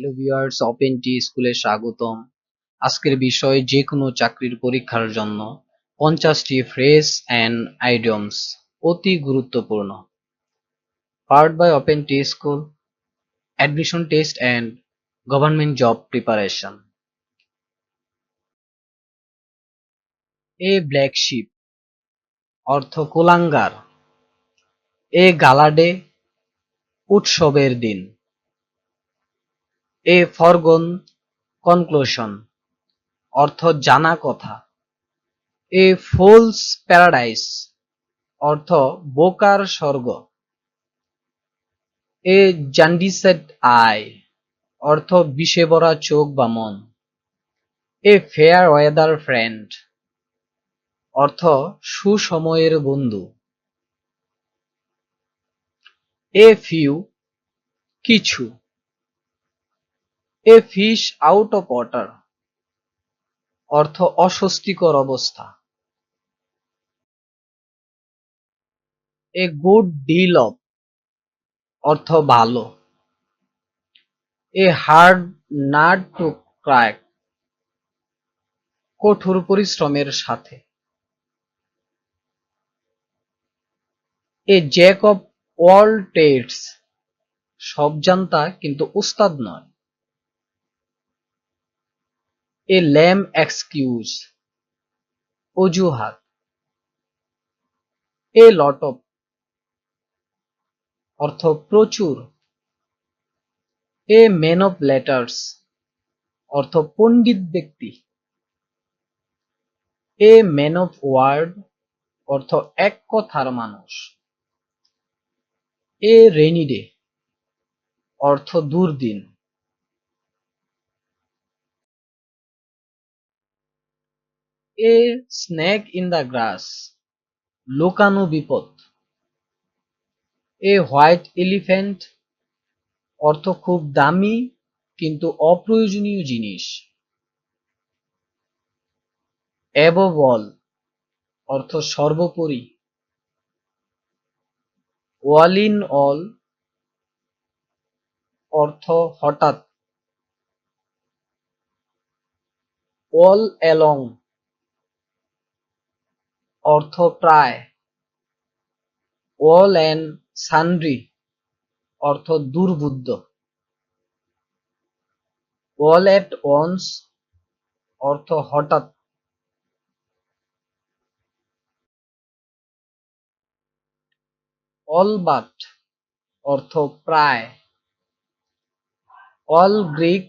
Hello viewers open টি স্কুলে স্বাগতম। আজকের বিষয় যে কোনো চাকরির পরীক্ষার জন্য পঞ্চাশটি ফ্রেজ অ্যান্ড আইডিয়মস অতি গুরুত্বপূর্ণ। Part by open T school admission test and government job preparation a black sheep অর্থ কুলাঙ্গার। এ গালাডে, উৎসবের দিন। এ ফরগন কনক্লুশন, অর্থ জানা কথা। এ ফুলস প্যারাডাইস, অর্থ বোকার স্বর্গ। এ জান্ডিসেড আই, অর্থ বিষে ভরা চোখ বা মন। এ ফেয়ার ওয়েদার ফ্রেন্ড, অর্থ সুসময়ের বন্ধু। এ ফিউ, কিছু। A fish out of water অর্থ অস্বস্তিকর অবস্থা। এ গুড ডিল অফ অর্থ ভালো। A hard nut to crack কঠোর পরিশ্রমের সাথে। A jack of all trades সব জানতা কিন্তু উস্তাদ নয়। এ ল্যাম এক্সকিউজ অজুহাত, এ লট অফ অর্থ প্রচুর, এ ম্যান অফ লেটার্স অর্থ পণ্ডিত ব্যক্তি, এ ম্যান অফ ওয়ার্ড অর্থ এক কথার মানুষ, এ রেনি ডে অর্থ দুর্দিন। A snake in the grass, লুকানো বিপদ। এ হোয়াইট এলিফ্যান্ট অর্থ খুব দামি কিন্তু অপ্রয়োজনীয় জিনিস। অল অর্থ সর্বোপরি। ওয়াল ইন অল অর্থ হঠাৎ। অল অ্যালং অর্থ প্রায়। অল অ্যান্ড সান্ড্রি অর্থ দুর্বুদ্ধ। অল এট ওয়ান্স অর্থ হঠাৎ। অল বাট অর্থ প্রায়। অল গ্রিক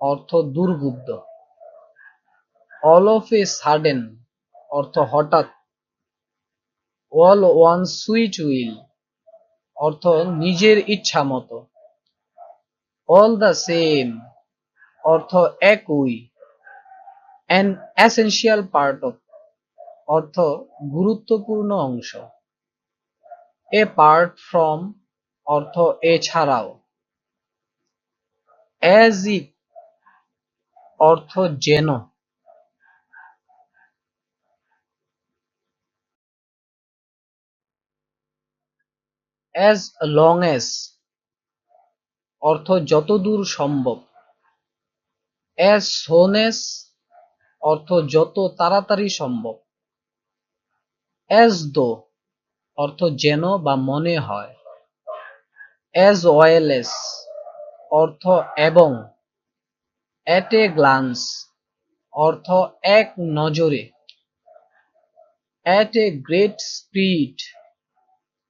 অর্থ দুর্বুদ্ধ। অল অফ এ সাডেন অর্থ হঠাৎ। অল ওয়ান সুইট উইল অর্থ নিজের ইচ্ছা মতো। অল দ্য সেম, অর্থ একই। অ্যান এসেনশিয়াল পার্ট অফ অর্থ গুরুত্বপূর্ণ অংশ। এ পার্ট ফ্রম অর্থ এছাড়াও। অ্যাজ ইফ অর্থ যেন। অ্যাজ লং এস অর্থ যতদূর সম্ভব। অ্যাজ সোন এস অর্থ যত তাড়াতাড়ি সম্ভব। অ্যাজ দো অর্থ যেন বা মনে হয়। অ্যাজ ওয়েল এস অর্থ এবং। অ্যাট এ গ্লান্স অর্থ এক নজরে। অ্যাট এ গ্রেট স্পিড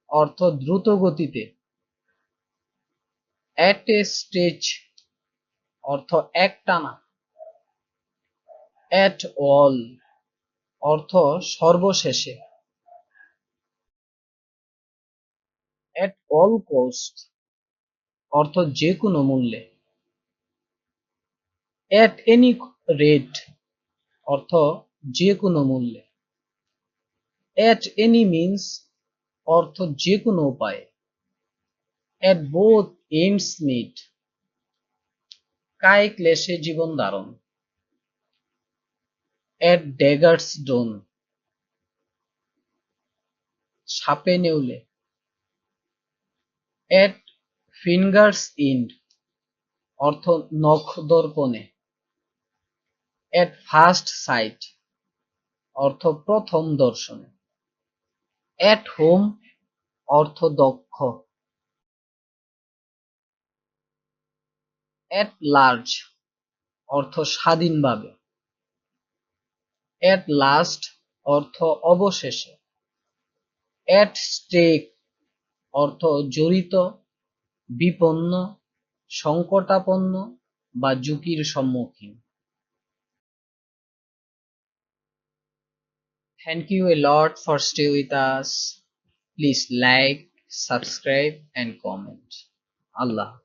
অর্থ দ্রুত গতিতে। অ্যাট এ স্টেজ অর্থ এক টানা। অ্যাট অল অর্থ সর্বশেষে। অ্যাট অল কোস্ট অর্থ যে কোনো মূল্যে। অ্যাট এনি রেট অর্থ যে কোনো মূল্যে। অ্যাট এনি মিনস অর্থ যে কোনো উপায়ে। এট বোথ এন্ডস মিট কায় ক্লেশে জীবন ধারণ। এট ড্যাগার্স ডোন সাপে নেউলে। অ্যাট ফিঙ্গার্স ইন্ড অর্থ নখ দর্পণে। এট ফার্স্ট সাইট অর্থ প্রথম দর্শনে। এট হোম অর্থ দক্ষ এট লার্জ অর্থ স্বাধীনভাবে এট লাস্ট অর্থ অবশেষে এট স্টেক অর্থ জড়িত বিপন্ন, সংকটাপন্ন বা ঝুঁকির সম্মুখীন। Thank you a lot for stay with us. Please like, subscribe and comment. Allah.